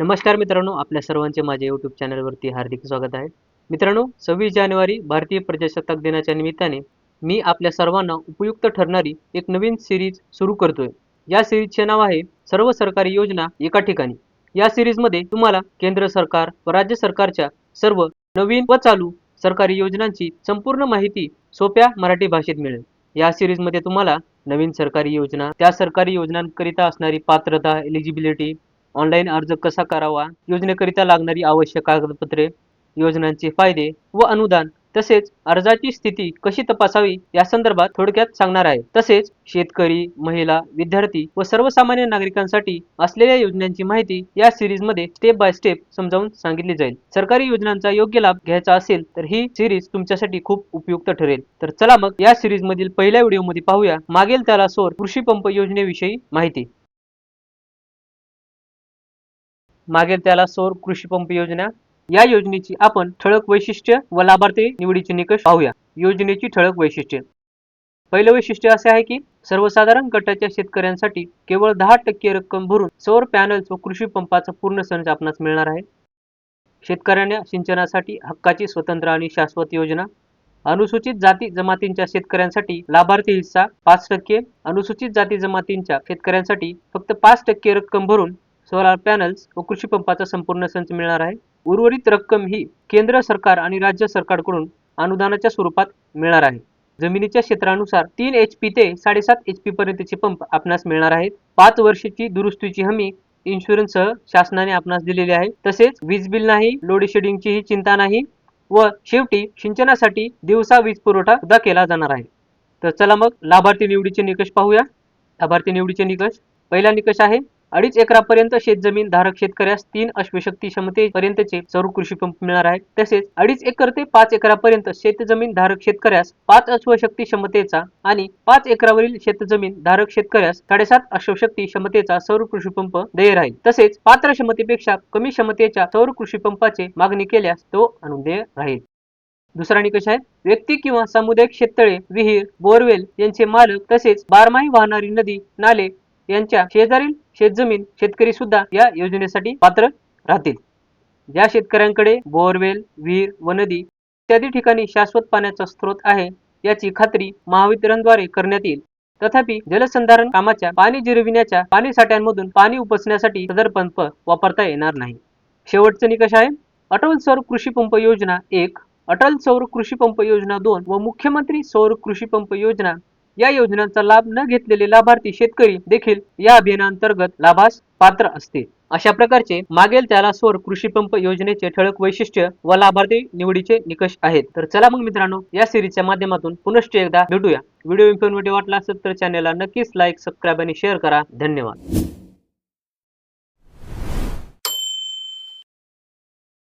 नमस्कार मित्रांनो आपल्या सर्वांचे माझ्या यूट्यूब चॅनलवरती हार्दिक स्वागत आहे. मित्रांनो सव्वीस जानेवारी भारतीय प्रजासत्ताक दिनाच्या निमित्ताने मी आपल्या सर्वांना उपयुक्त ठरणारी एक नवीन सिरीज सुरू करतोय. या सिरीजचे नाव आहे सर्व सरकारी योजना एका ठिकाणी. या सिरीजमध्ये तुम्हाला केंद्र सरकार व राज्य सरकारच्या सर्व नवीन व चालू सरकारी योजनांची संपूर्ण माहिती सोप्या मराठी भाषेत मिळेल. या सिरीजमध्ये तुम्हाला नवीन सरकारी योजना त्या सरकारी योजनांकरिता असणारी पात्रता एलिजिबिलिटी ऑनलाईन अर्ज कसा करावा? योजनेकरिता लागणारी आवश्यक कागदपत्रे योजनांचे फायदे व अनुदान तसेच अर्जाची स्थिती कशी तपासावी या संदर्भात थोडक्यात सांगणार आहे. तसेच शेतकरी महिला विद्यार्थी व सर्वसामान्य नागरिकांसाठी असलेल्या योजनांची माहिती या सिरीजमध्ये स्टेप बाय स्टेप समजावून सांगितली जाईल. सरकारी योजनांचा योग्य लाभ घ्यायचा असेल तर ही सिरीज तुमच्यासाठी खूप उपयुक्त ठरेल. तर चला मग या सिरीज मधील पहिल्या व्हिडिओमध्ये पाहूया. मागेल त्याला सोर कृषी पंप योजनेविषयी माहिती. मागेल त्याला सौर कृषी पंप योजना या योजनेची आपण ठळक वैशिष्ट्य व लाभार्थी निवडीचे निकष पाहूया. योजनेची ठळक वैशिष्ट्ये. पहिलं वैशिष्ट्य असे आहे की सर्वसाधारण गटाच्या शेतकऱ्यांसाठी केवळ दहा टक्के रक्कम भरून सौर पॅनल्स व कृषी पंपाचा पूर्ण संच आपणास मिळणार आहे. शेतकऱ्यांना सिंचनासाठी हक्काची स्वतंत्र आणि शाश्वत योजना. अनुसूचित जाती जमातींच्या शेतकऱ्यांसाठी लाभार्थी हिस्सा पाच टक्के अनुसूचित जाती जमातींच्या शेतकऱ्यांसाठी फक्त पाच टक्के रक्कम भरून सोलार पॅनल्स व कृषी पंपाचा संपूर्ण संच मिळणार आहे. उर्वरित रक्कम ही केंद्र सरकार आणि राज्य सरकारकडून अनुदानाच्या स्वरूपात मिळणार आहे. जमिनीच्या क्षेत्रानुसार तीन एच पी ते साडेसात एच पी पर्यंतचे पंप आपणास मिळणार आहेत. पाच वर्षाची दुरुस्तीची हमी इन्शुरन्स शासनाने आपणास दिलेली आहे. तसेच वीज बिल नाही लोड शेडिंगची ही चिंता नाही व शेवटी सिंचनासाठी दिवसा वीज पुरवठा सुद्धा केला जाणार आहे. तर चला मग लाभार्थी निवडीचे निकष पाहूया. लाभार्थी निवडीचे निकष. पहिला निकष आहे अडीच एकरापर्यंत शेतजमीन धारक शेतकऱ्यास तीन अश्वशक्ती क्षमतेपर्यंतचे सौर कृषी पंप मिळणार आहे तसेच अडीच एकर ते पाच एकरापर्यंत शेतजमीन धारक शेतकऱ्यास पाच अश्वशक्ती क्षमतेचा आणि पाच एकरावरील शेतजमीन धारक शेतकऱ्यास साडेसात अश्वशक्ती क्षमतेचा सौर कृषी पंप देय राहील तसेच पात्र क्षमतेपेक्षा कमी क्षमतेच्या सौर कृषी पंपाचे मागणी केल्यास तो अनुदेय राहील दुसरा निकष आहे. व्यक्ती किंवा सामुदायिक शेततळे विहीर बोरवेल यांचे मालक तसेच बारमाही वाहणारी नदी नाले यांच्या शेजारील शेतजमीन शेतकरी सुद्धा या योजनेसाठी पात्र राहतील. ज्या शेतकऱ्यांकडे बोरवेल विहीर व नदी इत्यादी ठिकाणी शाश्वत पाण्याचा स्रोत आहे याची खात्री महावितरणद्वारे करण्यात येईल. तथापि जलसंधारण कामाच्या पाणी जिरविण्याच्या पाणी साठ्यांमधून पाणी उपसण्यासाठी सदर पंप वापरता येणार नाही. शेवटचा निकष आहे अटल सौर कृषी पंप योजना एक अटल सौर कृषी पंप योजना दोन व मुख्यमंत्री सौर कृषी पंप योजना या योजनांचा लाभ न घेतलेले लाभार्थी शेतकरी देखील या अभियानांतर्गत लाभास पात्र असतील. अशा प्रकारचे मागेल त्याला स्वर कृषी पंप योजनेचे ठळक वैशिष्ट्य व लाभार्थी निवडीचे निकष आहेत. तर चला मग मित्रांनो या सिरीजच्या माध्यमातून पुनश्च एकदा भेटूया. व्हिडिओ इन्फॉर्मेटिव्ह वाटला असेल तर चॅनलला नक्कीच लाईक सबस्क्राईब आणि शेअर करा. धन्यवाद.